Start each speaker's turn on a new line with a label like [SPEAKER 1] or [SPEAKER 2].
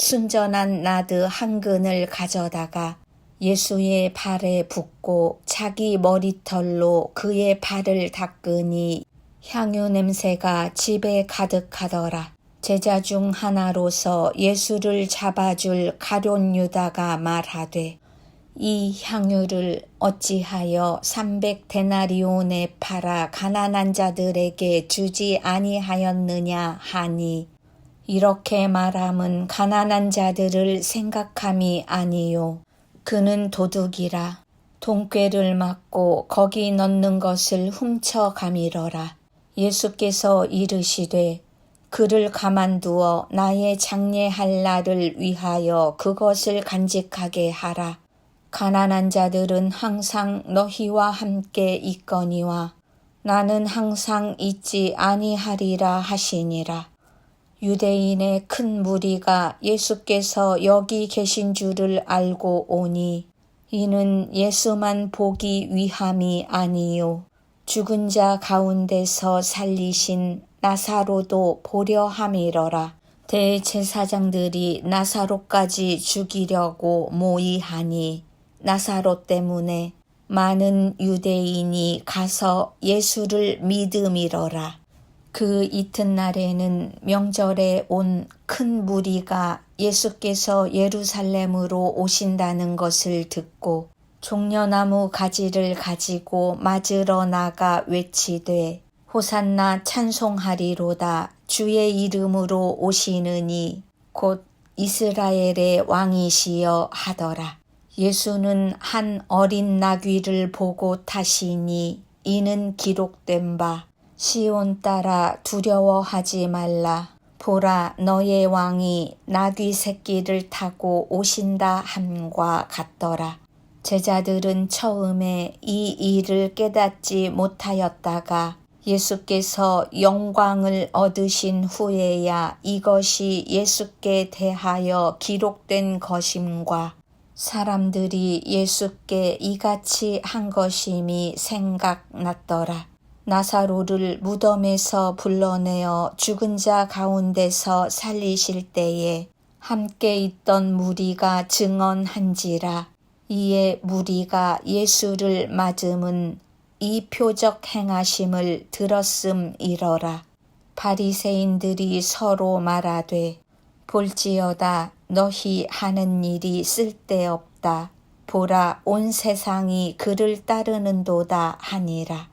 [SPEAKER 1] 순전한 나드 한 근을 가져다가 예수의 발에 붓고 자기 머리털로 그의 발을 닦으니 향유 냄새가 집에 가득하더라. 제자 중 하나로서 예수를 잡아줄 가룟 유다가 말하되 이 향유를 어찌하여 삼백 데나리온에 팔아 가난한 자들에게 주지 아니하였느냐 하니 이렇게 말함은 가난한 자들을 생각함이 아니요 그는 도둑이라 돈꾀를 맞고 거기 넣는 것을 훔쳐 가미러라 예수께서 이르시되 그를 가만두어 나의 장례할 날을 위하여 그것을 간직하게 하라. 가난한 자들은 항상 너희와 함께 있거니와 나는 항상 있지 아니하리라 하시니라. 유대인의 큰 무리가 예수께서 여기 계신 줄을 알고 오니 이는 예수만 보기 위함이 아니요 죽은 자 가운데서 살리신 나사로도 보려 함이러라. 대제사장들이 나사로까지 죽이려고 모의하니 나사로 때문에 많은 유대인이 가서 예수를 믿음이러라. 그 이튿날에는 명절에 온 큰 무리가 예수께서 예루살렘으로 오신다는 것을 듣고 종려나무 가지를 가지고 맞으러 나가 외치되 호산나 찬송하리로다 주의 이름으로 오시느니 곧 이스라엘의 왕이시여 하더라. 예수는 한 어린 나귀를 보고 타시니 이는 기록된 바 시온 따라 두려워하지 말라. 보라 너의 왕이 나귀 새끼를 타고 오신다 함과 같더라. 제자들은 처음에 이 일을 깨닫지 못하였다가 예수께서 영광을 얻으신 후에야 이것이 예수께 대하여 기록된 것임과 사람들이 예수께 이같이 한 것임이 생각났더라. 나사로를 무덤에서 불러내어 죽은 자 가운데서 살리실 때에 함께 있던 무리가 증언한지라. 이에 무리가 예수를 맞음은 이 표적 행하심을 들었음이러라. 바리새인들이 서로 말하되 볼지어다 너희 하는 일이 쓸데없다. 보라 온 세상이 그를 따르는도다 하니라